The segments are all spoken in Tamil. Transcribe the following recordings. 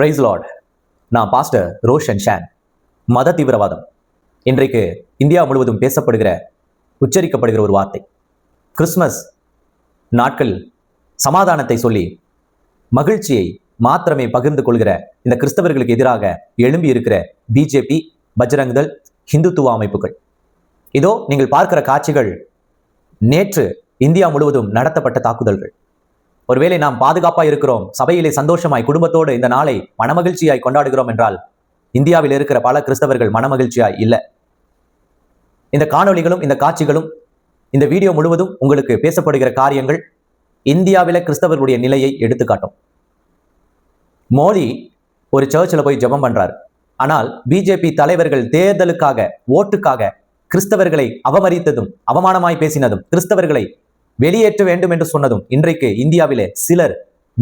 பிரைஸ் லார்ட் நான் பாஸ்டர் ரோஷன் ஷான் மத தீவிரவாதம். இன்றைக்கு இந்தியா முழுவதும் பேசப்படுகிற உச்சரிக்கப்படுகிற ஒரு வார்த்தை. கிறிஸ்மஸ் நாட்கள் சமாதானத்தை சொல்லி மகிழ்ச்சியை மாத்திரமே பகிர்ந்து கொள்கிற இந்த கிறிஸ்தவர்களுக்கு எதிராக எழும்பி இருக்கிற பிஜேபி பஜ்ரங்தள் ஹிந்துத்துவ அமைப்புகள். இதோ நீங்கள் பார்க்கிற காட்சிகள் நேற்று இந்தியா முழுவதும் நடத்தப்பட்ட தாக்குதல்கள். ஒருவேளை நாம் பாதுகாப்பாய் இருக்கிறோம் சபையிலே சந்தோஷமாய் குடும்பத்தோடு இந்த நாளை மனமகிழ்ச்சியாய் கொண்டாடுகிறோம் என்றால் இந்தியாவில் இருக்கிற பல கிறிஸ்தவர்கள் மனமகிழ்ச்சியாய் இல்லை. இந்த காணொளிகளும் இந்த காட்சிகளும் இந்த வீடியோ முழுவதும் உங்களுக்கு பேசப்படுகிற காரியங்கள் இந்தியாவில கிறிஸ்தவர்களுடைய நிலையை எடுத்துக்காட்டும். மோடி ஒரு சர்ச்சில் போய் ஜெபம் பண்றார். ஆனால் பிஜேபி தலைவர்கள் தேர்தலுக்காக ஓட்டுக்காக கிறிஸ்தவர்களை அவமரித்ததும் அவமானமாய் பேசினதும் கிறிஸ்தவர்களை வெளியேற்ற வேண்டும் என்று சொன்னதும் இன்றைக்கு இந்தியாவிலே சிலர்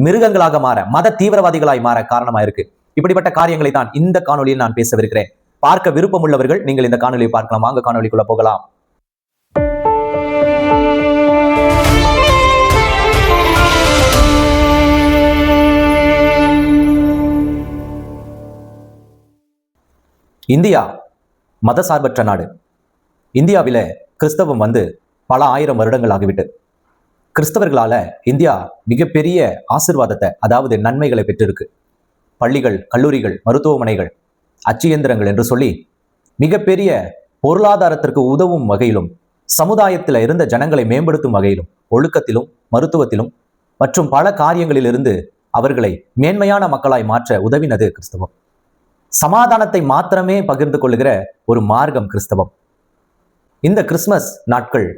மிருகங்களாக மாற மத தீவிரவாதிகளாய் மாற காரணமா இருக்கு இப்படிப்பட்ட காரியங்களை தான் இந்த காணொளியில் நான் பேசவிருக்கிறேன். பார்க்க விருப்பம் உள்ளவர்கள் நீங்கள் இந்த காணொலியை பார்க்கலாம். வாங்க காணொளிக்குள்ள போகலாம். இந்தியா மதசார்பற்ற நாடு. இந்தியாவில கிறிஸ்தவம் வந்து பல ஆயிரம் வருடங்கள் ஆகிவிட்டு கிறிஸ்தவர்களால இந்தியா மிகப்பெரிய ஆசிர்வாதத்தை அதாவது நன்மைகளை பெற்றிருக்கு. பள்ளிகள் கல்லூரிகள் மருத்துவமனைகள் அச்சு இயந்திரங்கள் என்று சொல்லி மிகப்பெரிய பொருளாதாரத்திற்கு உதவும் வகையிலும் சமுதாயத்தில் இருந்த ஜனங்களை மேம்படுத்தும் வகையிலும் ஒழுக்கத்திலும் மருத்துவத்திலும் மற்றும் பல காரியங்களிலிருந்து அவர்களை மேன்மையான மக்களாய் மாற்ற உதவினது கிறிஸ்தவம். சமாதானத்தை மாத்திரமே பகிர்ந்து கொள்ளுகிற ஒரு மார்க்கம் கிறிஸ்தவம். இந்த கிறிஸ்மஸ் நாட்கள்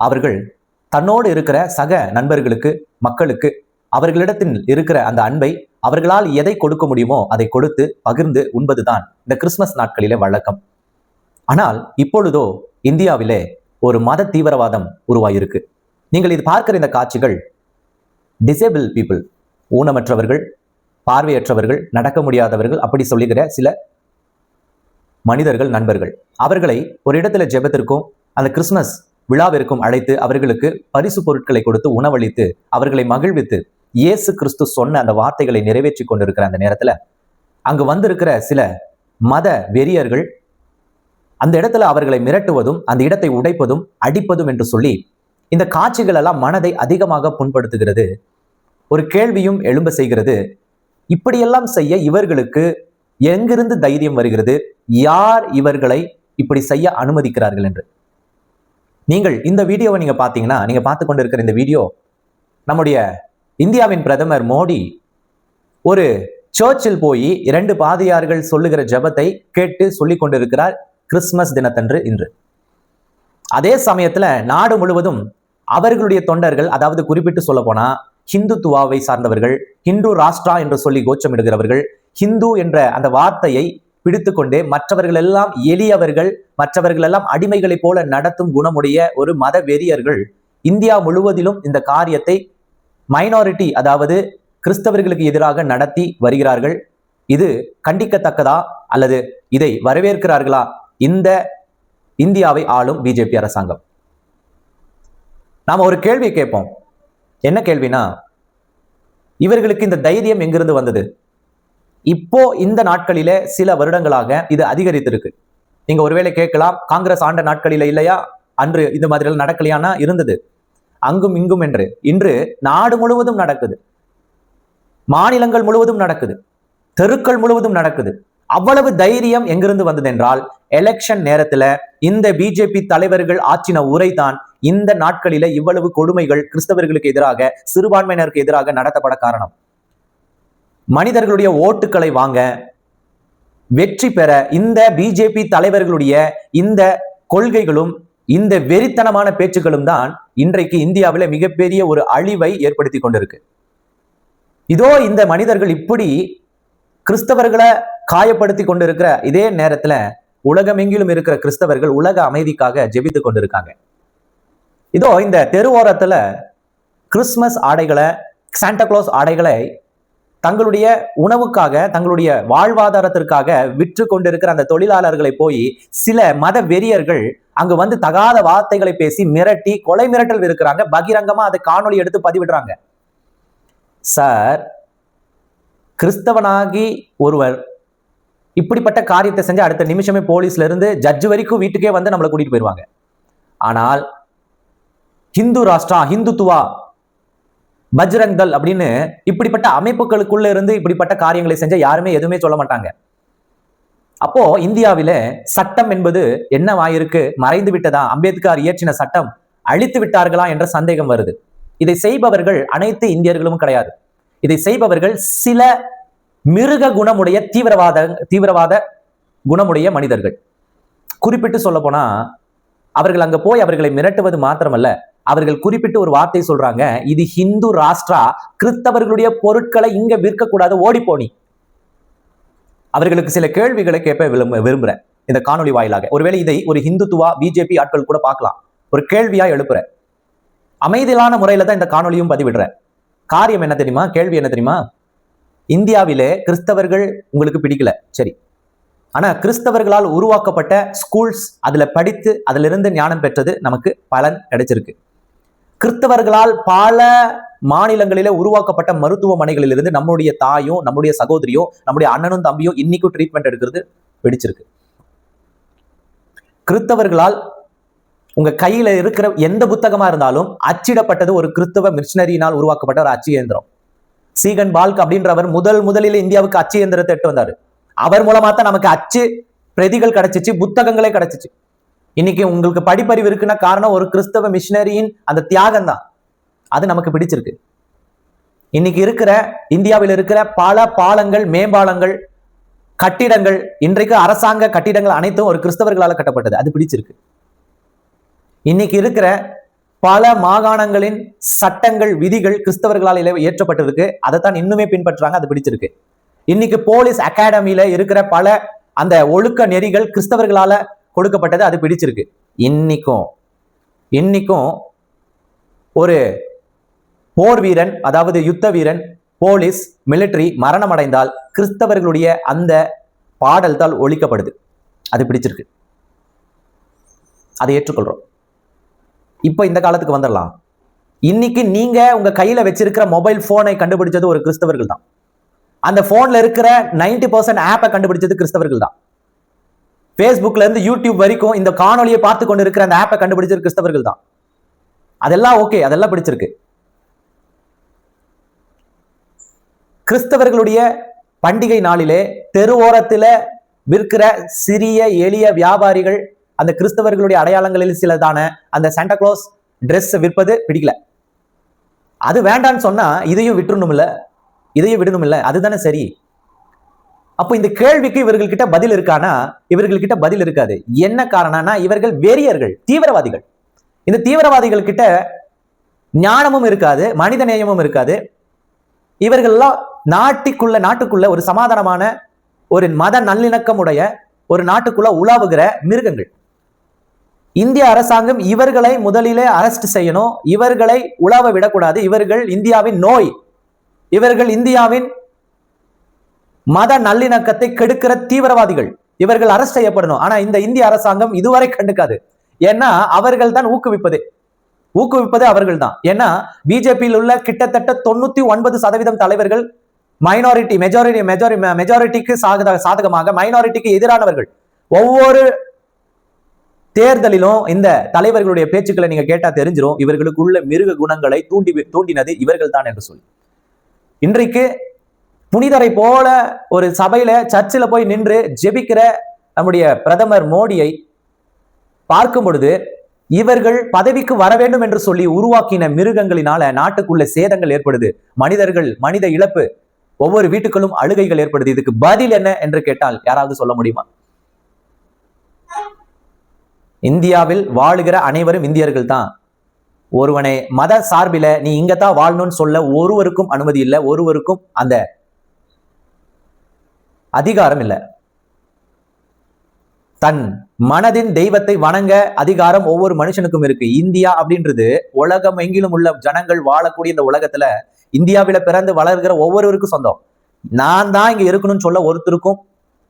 அவர்கள் தன்னோடு இருக்கிற சக நண்பர்களுக்கு மக்களுக்கு அவர்களிடத்தில் இருக்கிற அந்த அன்பை அவர்களால் எதை கொடுக்க முடியுமோ அதை கொடுத்து பகிர்ந்து உண்பதுதான் இந்த கிறிஸ்மஸ் நாட்களிலே வழக்கம். ஆனால் இப்பொழுதோ இந்தியாவிலே ஒரு மத தீவிரவாதம் உருவாயிருக்கு. நீங்கள் இது பார்க்கிற இந்த காட்சிகள் டிசேபிள் பீப்புள் ஊனமற்றவர்கள் பார்வையற்றவர்கள் நடக்க முடியாதவர்கள் அப்படி சொல்லுகிற சில மனிதர்கள் நண்பர்கள். அவர்களை ஒரு இடத்துல ஜெபத்திற்கும் அந்த கிறிஸ்மஸ் விழாவிற்கும் அழைத்து அவர்களுக்கு பரிசு பொருட்களை கொடுத்து உணவளித்து அவர்களை மகிழ்வித்து இயேசு கிறிஸ்து சொன்ன அந்த வார்த்தைகளை நிறைவேற்றி கொண்டிருக்கிற அந்த நேரத்துல அங்கு வந்திருக்கிற சில மத வெறியர்கள் அந்த இடத்துல அவர்களை மிரட்டுவதும் அந்த இடத்தை உடைப்பதும் அடிப்பதும் என்று சொல்லி இந்த காட்சிகள் எல்லாம் மனதை அதிகமாக புண்படுத்துகிறது. ஒரு கேள்வியும் எழும்ப செய்கிறது. இப்படியெல்லாம் செய்ய இவர்களுக்கு எங்கிருந்து தைரியம் வருகிறது? யார் இவர்களை இப்படி செய்ய அனுமதிக்கிறார்கள் என்று? நீங்கள் இந்த வீடியோவை நீங்க பார்த்தீங்கன்னா நீங்க பார்த்து கொண்டிருக்கிற இந்த வீடியோ நம்முடைய இந்தியாவின் பிரதமர் மோடி ஒரு சர்ச்சில் போய் இரண்டு பாதியார்கள் சொல்லுகிற ஜெபத்தை கேட்டு சொல்லிக் கொண்டிருக்கிறார் கிறிஸ்மஸ் தினத்தன்று இன்று. அதே சமயத்துல நாடு முழுவதும் அவர்களுடைய தொண்டர்கள் அதாவது குறிப்பிட்டு சொல்ல போனா ஹிந்துத்துவாவை சார்ந்தவர்கள் ஹிந்து ராஷ்டிரா என்று சொல்லி கோச்சமிடுகிறவர்கள் ஹிந்து என்ற அந்த வார்த்தையை பிடித்துக்கொண்டு மற்றவர்கள் எல்லாம் எளியவர்கள் மற்றவர்கள் எல்லாம் அடிமைகளைப் போல நடத்தும் குணமுடைய ஒரு மத வெறியர்கள் இந்தியா முழுவதிலும் இந்த காரியத்தை மைனாரிட்டி அதாவது கிறிஸ்தவர்களுக்கு எதிராக நடத்தி வருகிறார்கள். இது கண்டிக்கத்தக்கதா? அல்லது இதை வரவேற்கிறார்களா? இந்த இந்தியாவை ஆளும் பிஜேபி அரசாங்கம். நாம ஒரு கேள்வி கேட்போம். என்ன கேள்வினா இவர்களுக்கு இந்த தைரியம் எங்கிருந்து வந்தது? இப்போ இந்த நாட்களிலே சில வருடங்களாக இது அதிகரித்திருக்கு. நீங்க ஒருவேளை கேட்கலாம் காங்கிரஸ் ஆண்ட நாட்களில இல்லையா? அன்று இந்த மாதிரி எல்லாம் நடக்கலையானா? இருந்தது. அங்கும் இங்கும் என்று. இன்று நாடு முழுவதும் நடக்குது. மாநிலங்கள் முழுவதும் நடக்குது. தெருக்கள் முழுவதும் நடக்குது. அவ்வளவு தைரியம் எங்கிருந்து வந்தது என்றால் எலெக்ஷன் நேரத்துல இந்த பிஜேபி தலைவர்கள் ஆற்றின உரைதான் இந்த நாட்களில இவ்வளவு கொடுமைகள் கிறிஸ்தவர்களுக்கு எதிராக சிறுபான்மையினருக்கு எதிராக நடத்தப்பட காரணம். மனிதர்களுடைய ஓட்டுக்களை வாங்க வெற்றி பெற இந்த பிஜேபி தலைவர்களுடைய இந்த கொள்கைகளும் இந்த வெறித்தனமான பேச்சுக்களும் தான் இன்றைக்கு இந்தியாவில் மிகப்பெரிய ஒரு அழிவை ஏற்படுத்தி கொண்டிருக்கு. இதோ இந்த மனிதர்கள் இப்படி கிறிஸ்தவர்களை காயப்படுத்தி கொண்டிருக்கிற இதே நேரத்துல உலகமெங்கிலும் இருக்கிற கிறிஸ்தவர்கள் உலக அமைதிக்காக ஜெபித்து கொண்டிருக்காங்க. இதோ இந்த தெருவோரத்துல கிறிஸ்மஸ் ஆடைகளை சாண்டா கிளாஸ் ஆடைகளை தங்களுடைய உணவுக்காக தங்களுடைய வாழ்வாதாரத்திற்காக விற்று கொண்டிருக்கிற அந்த தொழிலாளர்களை போய் சில மத வெறியர்கள் அங்கு வந்து தகாத வார்த்தைகளை பேசி மிரட்டி கொலை மிரட்டல் இருக்கிறாங்க பகிரங்கமா அதை காணொலி எடுத்து பதிவிடுறாங்க. சார் கிறிஸ்தவனாகி ஒருவர் இப்படிப்பட்ட காரியத்தை செஞ்சு அடுத்த நிமிஷமே போலீஸ்ல இருந்து ஜட்ஜ் வரைக்கும் வீட்டுக்கே வந்து நம்மளை கூட்டிட்டு போயிடுவாங்க. ஆனால் ஹிந்து ராஷ்டிரா ஹிந்துத்துவா பஜ்ரங் தல் அப்படின்னு இப்படிப்பட்ட அமைப்புகளுக்குள்ள இருந்து இப்படிப்பட்ட காரியங்களை செஞ்ச யாருமே எதுவுமே சொல்ல மாட்டாங்க. அப்போ இந்தியாவில சட்டம் என்பது என்னவாயிருக்கு? மறைந்து விட்டதா? அம்பேத்கர் இயற்றின சட்டம் அழித்து விட்டார்களா என்ற சந்தேகம் வருது. இதை செய்பவர்கள் அனைத்து இந்தியர்களும் கிடையாது. இதை செய்பவர்கள் சில மிருக குணமுடைய தீவிரவாத தீவிரவாத குணமுடைய மனிதர்கள். குறிப்பிட்டு சொல்ல போனா அவர்கள் அங்க போய் அவர்களை மிரட்டுவது மாத்திரமல்ல. அவர்கள் குறிப்பிட்டு ஒரு வார்த்தை சொல்றாங்க இது ஹிந்து ராஷ்டிரா கிறிஸ்தவர்களுடைய பொருட்களை இங்க விற்கக்கூடாது ஓடிப்போனி அவர்களுக்கு சில கேள்விகளை கேட்ப விரும்ப விரும்புறேன் இந்த காணொலி வாயிலாக. ஒருவேளை இதை ஒரு ஹிந்துத்துவா பிஜேபி ஆட்கள் கூட பார்க்கலாம். ஒரு கேள்வியா எழுப்புறேன். அமைதியிலான முறையில தான் இந்த காணொலியும் பதிவிடுறேன். காரியம் என்ன தெரியுமா? கேள்வி என்ன தெரியுமா? இந்தியாவிலே கிறிஸ்தவர்கள் உங்களுக்கு பிடிக்கல. சரி. ஆனா கிறிஸ்தவர்களால் உருவாக்கப்பட்ட ஸ்கூல்ஸ் அதுல படித்து அதுல இருந்து ஞானம் பெற்றது நமக்கு பலன் கிடைச்சிருக்கு. கிறிஸ்தவர்களால் பல மாநிலங்களில உருவாக்கப்பட்ட மருத்துவமனைகளிலிருந்து நம்முடைய தாயும் நம்முடைய சகோதரியும் நம்முடைய அண்ணனும் தம்பியும் இன்னைக்கும் ட்ரீட்மெண்ட் எடுக்கிறது வெடிச்சிருக்கு. கிறிஸ்தவர்களால் உங்க கையில இருக்கிற எந்த புத்தகமா இருந்தாலும் அச்சிடப்பட்டது ஒரு கிறிஸ்தவ மிஷினரியினால் உருவாக்கப்பட்ட ஒரு அச்சு இயந்திரம் சீகன் பால்க் அப்படின்றவர் முதல் முதலில் இந்தியாவுக்கு அச்சு இயந்திரத்தை எட்டு வந்தாரு. அவர் மூலமா தான் நமக்கு அச்சு பிரதிகள் கிடைச்சிச்சு புத்தகங்களே கிடைச்சிச்சு. இன்னைக்கு உங்களுக்கு படிப்பறிவு இருக்குன்னா காரணம் ஒரு கிறிஸ்தவ மிஷினரியின் அந்த தியாகம் தான் அது நமக்கு பிடிச்சிருக்கு. இன்னைக்கு இருக்கிற இந்தியாவில் இருக்கிற பல பாலங்கள் மேம்பாலங்கள் கட்டிடங்கள் இன்றைக்கு அரசாங்க கட்டிடங்கள் அனைத்தும் ஒரு கிறிஸ்தவர்களால் கட்டப்பட்டது. அது பிடிச்சிருக்கு. இன்னைக்கு இருக்கிற பல மாகாணங்களின் சட்டங்கள் விதிகள் கிறிஸ்தவர்களால் இல- ஏற்றப்பட்டிருக்கு அதைத்தான் இன்னுமே பின்பற்றுறாங்க. அது பிடிச்சிருக்கு. இன்னைக்கு போலீஸ் அகாடமியில இருக்கிற பல அந்த ஒழுக்க நெறிகள் கிறிஸ்தவர்களால கொடுக்கப்பட்டது அது பிடிச்சிருக்கு. இன்னைக்கும் இன்னைக்கும் ஒரு போர் வீரன் அதாவது யுத்த வீரன் போலீஸ் மிலிட்ரி மரணம் அடைந்தால் கிறிஸ்தவர்களுடைய அந்த பாடல் தான் ஒழிக்கப்படுது. அது பிடிச்சிருக்கு. அதை ஏற்றுக்கொள்றோம். இப்போ இந்த காலத்துக்கு வந்துடலாம். இன்னைக்கு நீங்க உங்க கையில வச்சிருக்கிற மொபைல் போனை கண்டுபிடிச்சது ஒரு கிறிஸ்தவர்கள் தான் அந்த போன்ல இருக்கிற 90% பர்சன்ட் ஆப்பை கண்டுபிடிச்சது கிறிஸ்தவர்கள் தான் ஃபேஸ்புக்ல இருந்து யூடியூப் வரைக்கும் இந்த காணொலியை பார்த்து கொண்டு இருக்கிற அந்த ஆப்பை கண்டுபிடிச்சது கிறிஸ்தவர்கள் தான். அதெல்லாம் ஓகே அதெல்லாம் பிடிச்சிருக்கு. கிறிஸ்தவர்களுடைய பண்டிகை நாளிலே தெருவோரத்தில் விற்கிற சிறிய எளிய வியாபாரிகள் அந்த கிறிஸ்தவர்களுடைய அடையாளங்களில் சிலதான அந்த சாண்டா கிளாஸ் விற்பது பிடிக்கல. அது வேண்டான்னு சொன்னா இதையும் விட்டுறணும் இல்லை இதையும் விடணும் இல்லை அதுதானே சரி? அப்போ இந்த கேள்விக்கு இவர்கள்கிட்ட பதில் இருக்கானா? இவர்கள்கிட்ட பதில் இருக்காது. என்ன காரணம்னா இவர்கள் வெறியர்கள் தீவிரவாதிகள். இந்த தீவிரவாதிகள் கிட்ட ஞானமும் இருக்காது மனித நேயமும் இருக்காது. இவர்கள்லாம் நாட்டிக்குள்ள நாட்டுக்குள்ள ஒரு சமாதானமான ஒரு மத நல்லிணக்கமுடைய ஒரு நாட்டுக்குள்ள உலாவுகிற மிருகங்கள். இந்திய அரசாங்கம் இவர்களை முதலிலே அரெஸ்ட் செய்யணும். இவர்களை உலாவ விடக்கூடாது. இவர்கள் இந்தியாவின் நோய். இவர்கள் இந்தியாவின் மத நல்லிணக்கத்தை கெடுக்கிற தீவிரவாதிகள். இவர்கள் அரெஸ்ட் செய்யப்படணும். ஆனா இந்த இந்திய அரசாங்கம் இதுவரை கண்டுக்காது. ஏன்னா அவர்கள் தான் ஊக்குவிப்பது. ஊக்குவிப்பது அவர்கள் தான். ஏன்னா பிஜேபியில் உள்ள கிட்டத்தட்ட தொண்ணூத்தி ஒன்பது சதவீதம் தலைவர்கள் மைனாரிட்டி மெஜாரிட்டி மெஜாரி மெஜாரிட்டிக்கு சாதக சாதகமாக மைனாரிட்டிக்கு எதிரானவர்கள். ஒவ்வொரு தேர்தலிலும் இந்த தலைவர்களுடைய பேச்சுக்களை நீங்க கேட்டா தெரிஞ்சிரும். இவர்களுக்குள்ள மிருக குணங்களை தூண்டி தூண்டினது இவர்கள் தான் என்று சொல்லி. இன்றைக்கு புனிதரை போல ஒரு சபையில சர்ச்சில் போய் நின்று ஜெபிக்கிற நம்முடைய பிரதமர் மோடியை பார்க்கும் பொழுது இவர்கள் பதவிக்கு வர வேண்டும் என்று சொல்லி உருவாக்கின மிருகங்களினால நாட்டுக்குள்ள சேதங்கள் ஏற்படுது. மனிதர்கள் மனித இழப்பு ஒவ்வொரு வீட்டுக்குள்ளும் அழுகைகள் ஏற்படுது. இதுக்கு பதில் என்ன என்று கேட்டால் யாராவது சொல்ல முடியுமா? இந்தியாவில் வாழுகிற அனைவரும் இந்தியர்கள் தான். ஒருவனை மத சார்பில நீ இங்கதான் வாழணும்னு சொல்ல ஒருவருக்கும் அனுமதி இல்லை. ஒருவருக்கும் அந்த அதிகாரம் இல்லை. தன் மனதின் தெய்வத்தை வணங்க அதிகாரம் ஒவ்வொரு மனுஷனுக்கும் இருக்கு. இந்தியா அப்படின்றது உலகம் எங்கிலும் உள்ள ஜனங்கள் வாழக்கூடிய இந்த உலகத்துல இந்தியாவில பிறந்து வளர்கிற ஒவ்வொருவருக்கும் சொந்தம். நான் தான் இங்க இருக்கணும்னு சொல்ல ஒருத்தருக்கும்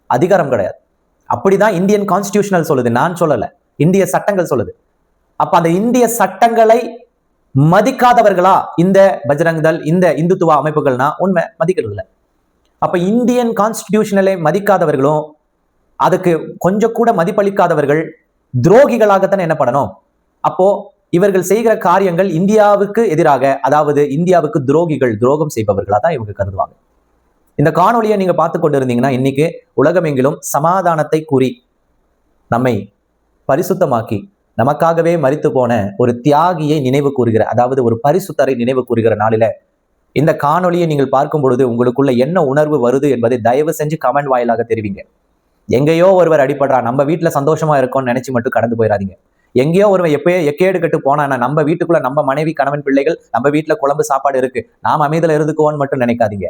அதிகாரம் கிடையாது. அப்படிதான் இந்தியன் கான்ஸ்டியூஷனல் சொல்லுது. நான் சொல்லல. இந்திய சட்டங்கள் சொல்லுது. அப்ப அந்த இந்திய சட்டங்களை மதிக்காதவர்களா இந்த பஜ்ரங் இந்த இந்துத்துவ அமைப்புகள்னா உண்மை. மதிக்கிறது இல்லை. அப்ப இந்தியன் கான்ஸ்டிடியூஷனலை மதிக்காதவர்களும் அதுக்கு கொஞ்சம் கூட மதிப்பளிக்காதவர்கள் துரோகிகளாகத்தான் என்ன பண்ணணும் அப்போ இவர்கள் செய்கிற காரியங்கள் இந்தியாவுக்கு எதிராக அதாவது இந்தியாவுக்கு துரோகிகள் துரோகம் செய்பவர்களா தான் இவங்க கருதுவாங்க. இந்த காணொலியை நீங்க பார்த்து கொண்டு இருந்தீங்கன்னா இன்னைக்கு உலகமெங்கிலும் சமாதானத்தை கூறி நம்மை பரிசுத்தமாக்கி நமக்காகவே மறித்து போன ஒரு தியாகியை நினைவு கூறுகிற அதாவது ஒரு பரிசுத்தரை நினைவு கூறுகிற நாளில இந்த காணொலியை நீங்கள் பார்க்கும் பொழுது உங்களுக்குள்ள என்ன உணர்வு வருது என்பதை தயவு செஞ்சு கமெண்ட் வாயிலாக தெரிவிங்க. எங்கேயோ ஒருவர் அடிபடுறா நம்ம வீட்டில் சந்தோஷமா இருக்கோம்னு நினைச்சு மட்டும் கடந்து போயிடாதீங்க எங்கேயோ ஒருவன் எப்பயோ எக்கேடு கட்டு போனானா நம்ம வீட்டுக்குள்ள நம்ம மனைவி கணவன் பிள்ளைகள் நம்ம வீட்டில் குழம்பு சாப்பாடு இருக்கு. நாம் அமைதியில இருந்துக்குவோன்னு மட்டும் நினைக்காதீங்க.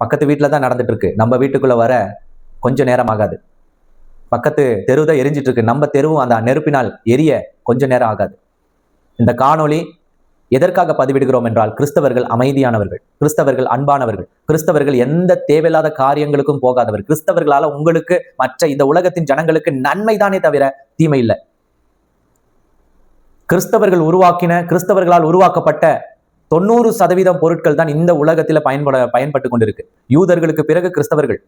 பக்கத்து வீட்டில் தான் நடந்துட்டு இருக்கு. நம்ம வீட்டுக்குள்ள வர கொஞ்சம் நேரம் ஆகாது. பக்கத்து தெரு தான் எரிஞ்சிட்டு இருக்கு. நம்ம தெருவும் அந்த நெருப்பினால் எரிய கொஞ்ச நேரம் ஆகாது. இந்த காணொளி எதற்காக பதிவிடுகிறோம் என்றால் கிறிஸ்தவர்கள் அமைதியானவர்கள் கிறிஸ்தவர்கள் அன்பானவர்கள் கிறிஸ்தவர்கள் எந்த தேவையில்லாத காரியங்களுக்கும் போகாதவர். கிறிஸ்தவர்களால உங்களுக்கு மற்ற இந்த உலகத்தின் ஜனங்களுக்கு நன்மைதானே தவிர தீமை இல்லை. கிறிஸ்தவர்கள் உருவாக்கின கிறிஸ்தவர்களால் உருவாக்கப்பட்ட தொண்ணூறு சதவீதம் பொருட்கள் தான் இந்த உலகத்தில் பயன்பட பயன்பட்டு கொண்டிருக்கு. யூதர்களுக்கு பிறகு கிறிஸ்தவர்கள்.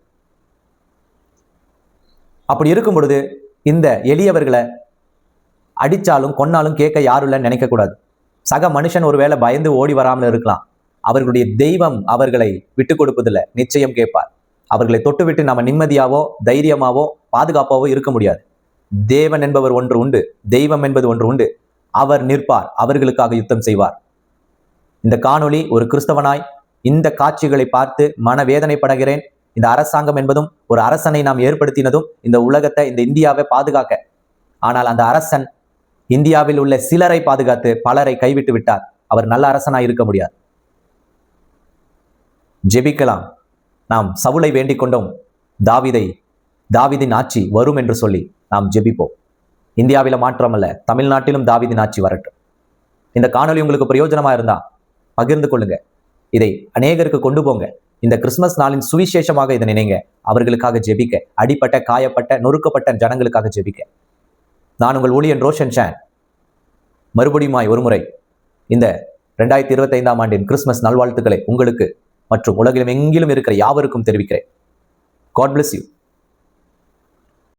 அப்படி இருக்கும் பொழுது இந்த எளியவர்களை அடிச்சாலும் கொன்னாலும் கேட்க யாரும் இல்லைன்னு நினைக்க கூடாது. சக மனுஷன் ஒருவேளை பயந்து ஓடி வராமல் இருக்கலாம். அவர்களுடைய தெய்வம் அவர்களை விட்டு கொடுப்பதில்லை நிச்சயம் கேட்பார். அவர்களை தொட்டுவிட்டு நம்ம நிம்மதியாவோ தைரியமாவோ பாதுகாப்பாவோ இருக்க முடியாது. தேவன் என்பவர் ஒன்று உண்டு தெய்வம் என்பது ஒன்று உண்டு. அவர் நிற்பார் அவர்களுக்காக யுத்தம் செய்வார். இந்த காணொளி ஒரு கிறிஸ்தவனாய் இந்த காட்சிகளை பார்த்து மனவேதனைப்படுகிறேன். இந்த அரசாங்கம் என்பதும் ஒரு அரசனை நாம் ஏற்படுத்தினதும் இந்த உலகத்தை இந்த இந்தியாவை பாதுகாக்க. ஆனால் அந்த அரசன் இந்தியாவில் உள்ள சிலரை பாதுகாத்து பலரை கைவிட்டு விட்டார். அவர் நல்ல அரசனாய் இருக்க முடியாது. ஜெபிக்கலாம். நாம் சவுளை வேண்டிக் கொண்டோம். தாவிதை தாவிதின் ஆட்சி வரும் என்று சொல்லி நாம் ஜெபிப்போம். இந்தியாவில் மாற்றமல்ல. தமிழ்நாட்டிலும் தாவிதின் ஆட்சி வரட்டும். இந்த காணொளி உங்களுக்கு பிரயோஜனமா இருந்தா பகிர்ந்து கொள்ளுங்க. இதை அநேகருக்கு கொண்டு போங்க. இந்த கிறிஸ்மஸ் நாளின் சுவிசேஷமாக இதை நினைங்க. அவர்களுக்காக ஜெபிக்க அடிப்பட்ட காயப்பட்ட நொறுக்கப்பட்ட ஜனங்களுக்காக ஜெபிக்க. நான் உங்கள் ஊழியன் ரோஷன் ஷான். மறுபடியுமாய் ஒருமுறை இந்த ரெண்டாயிரத்தி இருபத்தைந்தாம் ஆண்டின் கிறிஸ்மஸ் நல்வாழ்த்துக்களை உங்களுக்கு மற்றும் உலகிலும் எங்கிலும் இருக்கிற யாவருக்கும் தெரிவிக்கிறேன். God bless you